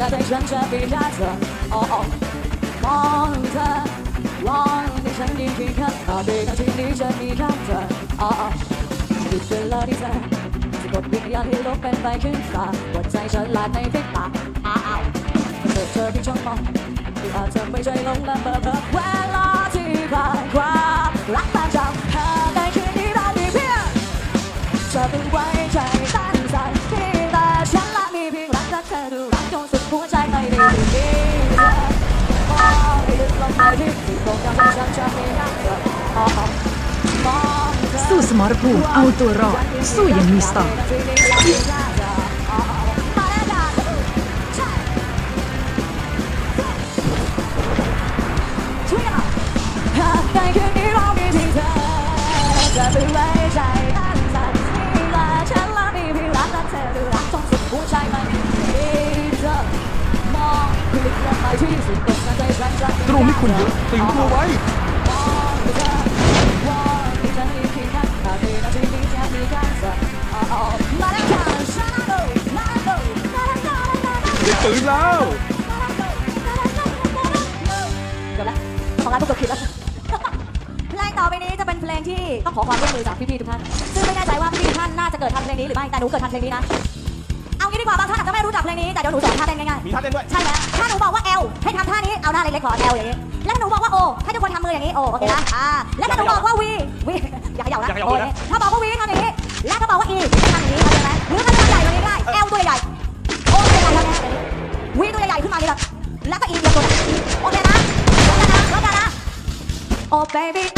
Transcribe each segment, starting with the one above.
ลงไปที่สุดตรงนั้นฉันจะม่ได้เธออ๋อมองเธอลองให้ฉันดีขึ้นครับต่อไปนาทีนี้ฉันมีแค่เธออ๋อหยุดเวลาที่เธอจะกดวิญญาณที่ลบเป็นไปขึ้นฟ้าหัวใจฉันลายในพริบตาอ้าวเธอเธอที่ช่องมองที่อาจจะไม่ใช่ลงละเมอเเวลาที่ผ่านความรักตามจำเธอในคืนนี้เรามีเพียงจะเป็นไว้ Сус Марпун, авторад, псує міста. มให้คุณติงตัวไว้ ได้ปืนแล้วจบแล้วของร้านพวกเกือบผิดแล้วเพลงต่อไปนี้จะเป็นเพลงที่ต้องขอความร่วมมือจากพี่ๆทุกท่าน ซึ่งไม่แน่ใจว่าพี่ๆท่านน่าจะเกิดทันเพลงนี้หรือไม่ แต่หนูเกิดทันเพลงนี้นะ งี้ดีกว่าบางท่านอาจจะไม่รู้จักเพลงนี้แต่เดี๋ยวหนูสอนท่าเต้นง่ายมีท่าเต้นด้วยๆใช่แล้วถ้าหนูบอกว่า L ให้ทำท่านี้เอาหน้าเล็กๆขอ L อย่างนี้แล้วหนูบอกว่า O ให้ทุกคนทำมืออย่างนี้ O โอเคนะอ่าแล้วถ้าหนูบอกว่า V V อย่าเขย่านะอย่าเขย่าโอเลยเคนะ ถ้าบอกว่า V ทำอย่างนี้ แล้วถ้าบอกว่า E ทำอย่างนี้เข้าใจไหมหรือถ้าตัวใหญ่กว่านี้ได้ L ตัวใหญ่ O ตัวใหญ่แล้วนะวีตัวใหญ่ๆขึ้นมานี่แหละแล้วก็อีกอย่างตัวนึงโอเคนะแล้วกันนะแล้วกันนะ Oh baby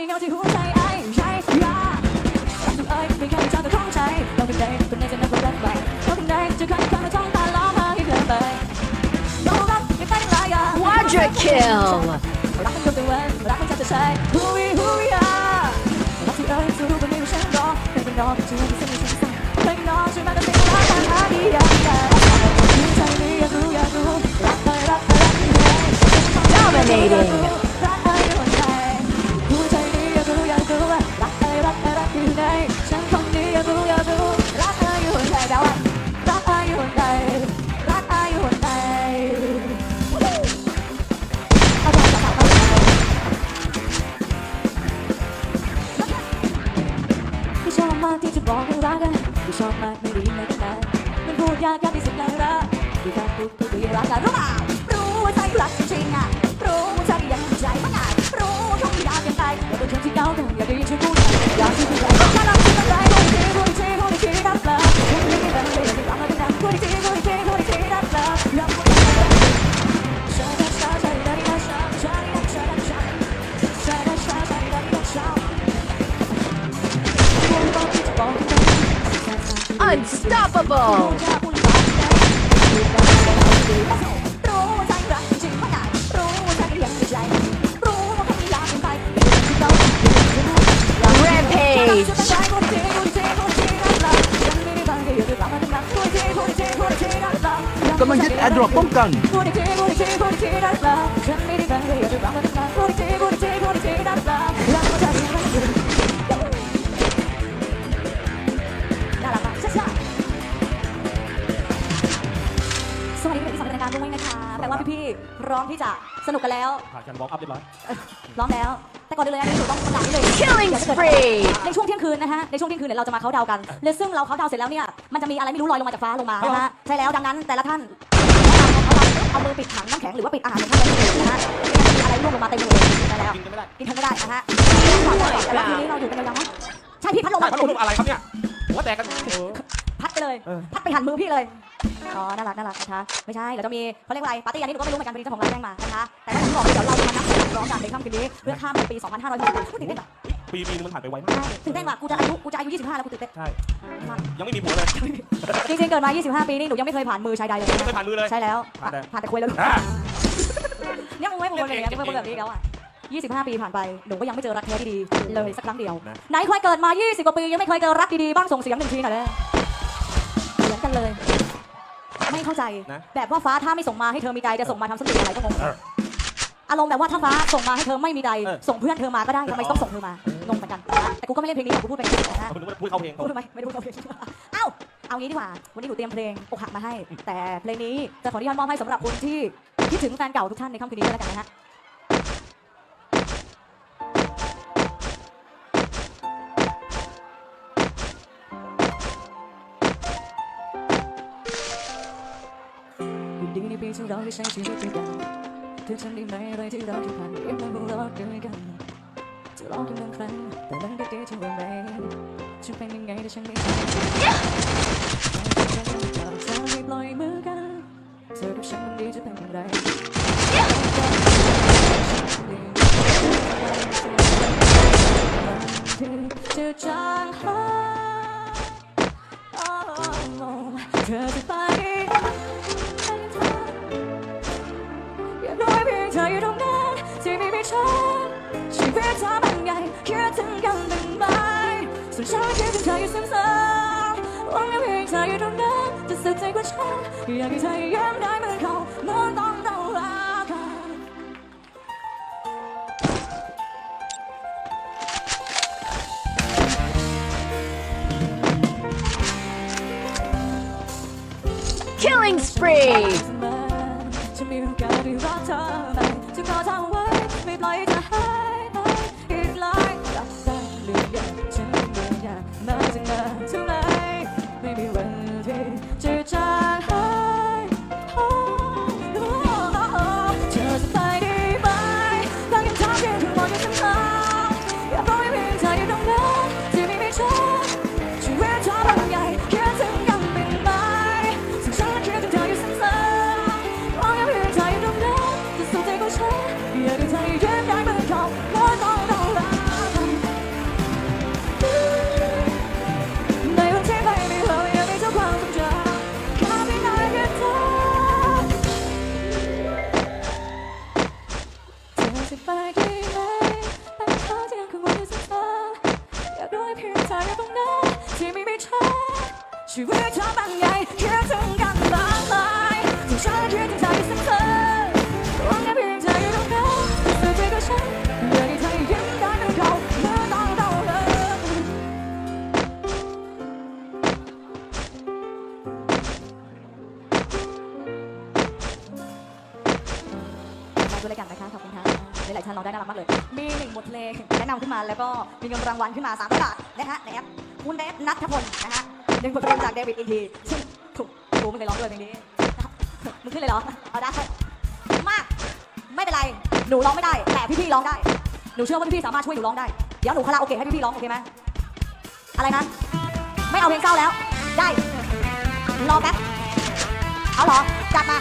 นี้ยังเงายังเงาที่หัวใจไอ้ใช่ยารักทุกเอ้ยไม่เคยเจอแต่ของใจเราเป็นใดเป็นใดจะนับว่ารักไปเราเป็นใดจะคันคันมาท่องตาล้อมาให้เกินไปเรารักไม่เป็นไรอะ Quadra kill รักมันจนเป็นวันรักมันจะจะใช่ฮูวีฮูวีอะรักที่เอ้ยจะรู้เป็นไม่ว่าฉันรอเคยเป็นรอที่ไม่ใช่ไม่ใช่สั่งเคยเป็นรอฉันมาแต่เป็นรักกันหาดีอย่างไรใจนี้อยากรู้อยากรู้รักเธอรักเธอรักที่ไหน Dominating บอกให้รักกันที่ชอบมากไม่ดีไม่ได้มันพูดยากยากที่สุดเลยรักที่การพูด กำลังยึดแอร์ดรอปป้องกันน่ารักมากช้าๆสวัสดีค่ะที่สัมภาระด้วยนะคะแปลว่าพี่ๆพร้อมที่จะสนุกกันแล้ว ผ่านการวอร์มอัพเรียบร้อย ร้อมแล้ว แต่ก่อนอื่นเลยนะนี่หนูต้องประกาศนิดนึง Killing เดี๋ยวจะเกิด spree ในช่วงเที่ยงคืนนะฮะ ในช่วงเที่ยงคืนเนี่ยเราจะมาเขาน์ดาวน์กันและซึ่งเราเขาน์ดาวน์เสร็จแล้วเนี่ย มันจะมีอะไรไม่รู้ลอยลงมาจากฟ้าลงมานะฮะ ใช่แล้วดังนั้นแต่ละท่านเอามือปิดถังน้ำแข็งหรือว่าปิดอาหารของท่านไว้ให้ดีนะฮะไม่งั้นจะมีอะไรร่วงลงมาเต็มเลยได้แล้ว กินกันไม่ได้กินทั้งไม่ได้นะฮะก่อนก่อนแต่ว่าทีนี้เราอยู่กันยาวๆมั้งใช่พี่พัดลมพัอะดลมอะไรครับเนี่ยหัวแตกกันเออ พัดไปเลยเออพัดไปหันมือพี่เลย อ๋อ น่ารัก น่ารักนะคะ ไม่ใช่เดี๋ยวจะมีเขาเรียกว่าอะไร ปาร์ตี้อันนี้หนูก็ไม่รู้เหมือนกันพอดีเจ้าของร้านแจ้งมานะคะ แต่ว่าผมบอกเลยเดี๋ยวเราจะมานับถอยหลังร้องกันในค่ำคืนนี้เพื่อข้ามไปปี 2560ตื่นเต้นอะปีปีนึงมันผ่านไปไวมากใช่ตื่นเต้นว่ะกูจะอายุ กูจะอายุ 25 แล้วกูตื่นเต้น ใช่มากยังไม่มีผัวเลย จริงๆ เกิดมา 25 ปีนี่หนูยังไม่เคยผ่านมือชายใดเลยไม่เคยผ่านมือเลย ใช่แล้ว ผ่านแต่ผ่านแต่คุยแล้วลูกอะเนี่ยมึงไม่มึงเป็นอย่างเงี้ยมึงเป็นแบบนี้แล้วอะ25 ปีผ่านไป หนูก็ยังไม่เจอรักแท้ดีๆเลยสักครั้งเดียว ไหนใครเกิดมา 20 กว่าปี ยังไม่เคยเจอรักดีๆ บ้างส่งเสียงหนึ่งทีหน่อยเลยเหมือน กันเลย ไม่เข้าใจ นะ แบบว่าฟ้าถ้าไม่ส่งมาให้เธอมีใจจะส่งมาทำสติอะไรก็งงเอออารมณ์แบบว่าถ้าฟ้าส่งมาให้เธอไม่มีใจเออส่งเพื่อนเธอมาก็ได้ทำไมต้องส่งเธอมางงเหมือนกันนะแต่กูก็ไม่เล่นเพลงนี้หรอกกูพูดไปนะฮะเอาคุณพูดเข้าเพลงพูดทำไมไม่ได้พูดเอาเพลงเอ้า เอางี้ดีกว่า วันนี้หนูเตรียมเพลงอกหักมาให้ แต่เพลงนี้จะขออนุญาตมอบให้สำหรับคนที่คิดถึงแฟนเก่าทุกท่านในค่ำคืนนี้ก็แล้วกันนะฮะ ที่เราได้ใช้ชีวิตด้วยกันเธอจำได้ไหมอะไรที่เราที่ผ่านเรียกมันว่าเราด้วยกันจะลองกันบางครั้งแต่มันก็ดีที่ว่าไม่ฉันเป็นยังไงแต่ฉันไม่ทำจากเธอไม่ปล่อยมือกันเธอกับฉันมันดีจะเป็นอย่างไร มื่อต้องเรารักกัน Killing spree! มีเงินรางวัลขึ้นมา3ามบาทนะคะในแอปคุณเดฟนัทพลนะฮะหนึ่งบทเพลงจากเดวิดอินทีซึ่งถูกกูไม่เคยร้องด้วยเพลงนี้มึงขึ้นเลยเหรอเอาได้มากไม่เป็นไรหนูร้องไม่ได้ แต่พี่ๆร้องได้หนูเชื่อว่าพี่ๆสามารถช่วยหนูร้องได้เดี๋ยวหนูคาราโอเกะให้พี่ๆร้องโอเคไหมอะไรนะไม่เอาเพลงเศร้าแล้ว ได้รอแป๊บเอาหรอจัดมา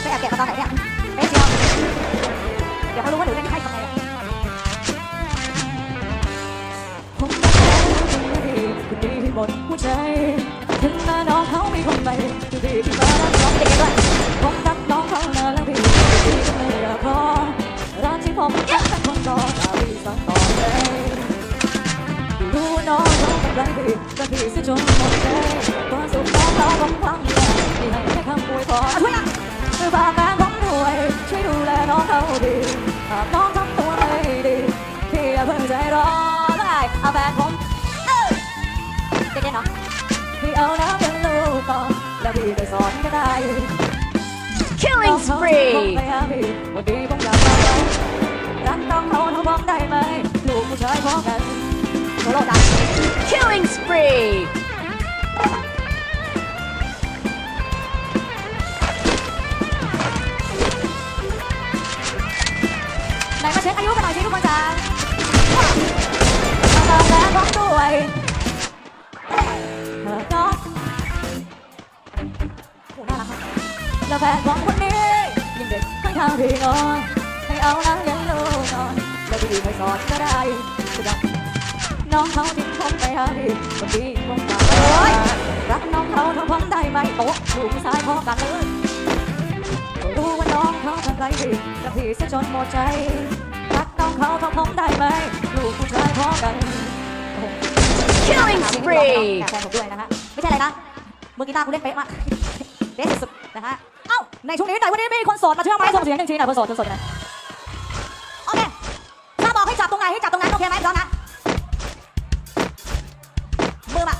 ไปแอบเก็บมาตอนไหนเนี่ยเป๊ะเชียวเดี๋ยวเขารู้ว่าหนูเล่นให้ท ดหัวใจ ถึงแม้น้องเขาไมีคนใหม่ดูดีที่มารักน้องเด็กด้วยผมรักน้องเขานานแล้วพี่พี่ก็ไม่อยากขอรักที่ผมรักแต่คนรอตาพี่สักต่อเลยรู้น้องเขากำลังดีแต่พี่เสียจนหมดใจความสุขน้องเขาผมฟังเลยที่ให้แค่คำอวยพรช่วยนะคือฝากแฟนผมด้ อนก็ได้ Killing spree วันนี้ผมอยากมารักต้องเขาบอกได้ไหมลูกผู้ชายพอกันโลดัง Killing spree ไหนมาเช็คอายุกันหน่อยสิทุกคนจ้าตามแล้วก็ด้วย ฟนของคนนี้ยังเด็กข้างทางที่นอนให้เอานั่งยันลูกนอนแล้วพี่ไม่สอนก็ได้จะดับน้องเขาทิ้งผมไปให้คนดีคงตาโอ๊ยรักน้องเขาเท่าผมได้ไหมโต๊ะลูกผู้ชายพอกันเลยรู้ว่าน้องเขาทำไรผิดกับพี่เสียจนหมดใจรักน้องเขาเท่าผมได้ไหมลูกผู้ชายพอกัน Killing spree แฟนผมด้วยนะฮะไม่ใช่อะไรนะมือกีตาร์คุณเล่นเป๊ะมากเป๊ะสุดๆนะฮะ ในช่วงนี้หน่อยวันนี้มีคนโสดมาเชื่อไหมส่งเสียงหนึ่งทีหน่อยคนโสดคนโสดนะโอเคถ้าบอกให้จับตรงไหนให้จับตรงนั้นโอเคไหมพร้อมนะมือมา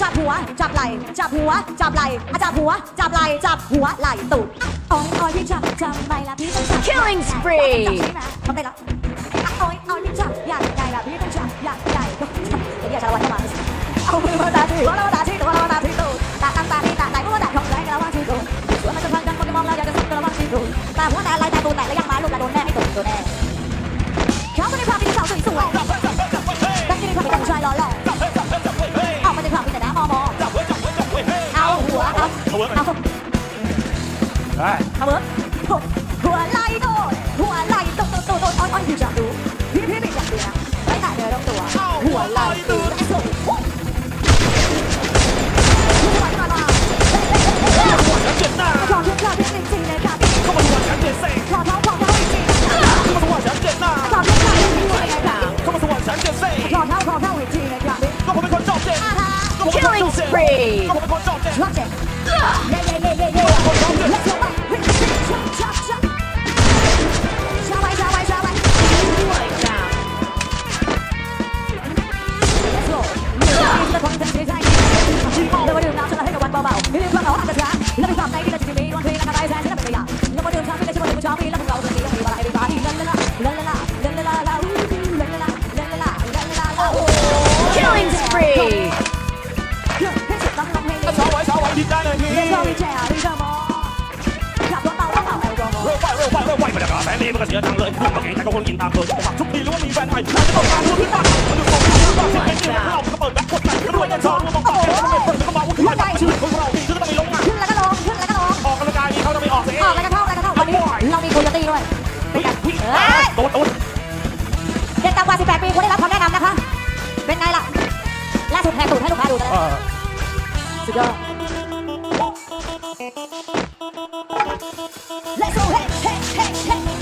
จับหัวจับไหล่จับหัวจับไหล่อะจับหัวจับไหล่จับหัวไหล่ตูดโอ้ยโอ้ยพี่จับจับไหล่ละพี่ต้องจับ Killing spree จับใช่ไหมทำได้ละอะโอ้ยโอ้ยพี่จับใหญ่ใหญ่ละพี่ต้องจับใหญ่ใหญ่ต้องจับเดี๋ยวอย่าชาละวันเข้ามาเอามือมาตาที่หัวเราตาที่ตัวเราตา บรรยากาศแสนดีมันก็เสียตังเลยคุณมาเก่งแต่ก็คนกินตามเธอจะบอกทุกทีหรือว่ามีแฟนใหม่อาจจะต้องการรู้ที่บ้านมาดูของที่บ้านที่เป็นจริงเราก็เปิดแบ็คกดไหนก็ด้วยเงินทองมาบอกต่อเองก็ไม่เปิดก็มาว่าคือบ้านชีวิตของเราที่ต้องมีลงมาขึ้นแล้วก็ลงขึ้นแล้วก็ลงออกกำลังกายนี้เขาจะไม่ออกเองออกแล้วก็เข้าแล้วก็เข้าวันนี้เรามีโคโยตี้ด้วยเป็นกันเฮ้ยโดนโดนเด็กต่ำกว่า 18 ปีควรได้รับคำแนะนำนะคะ เป็นไงล่ะล่าสุดแหกตูดให้ลูกค้าดูกันเออสุดยอด Let's go hey hey hey hey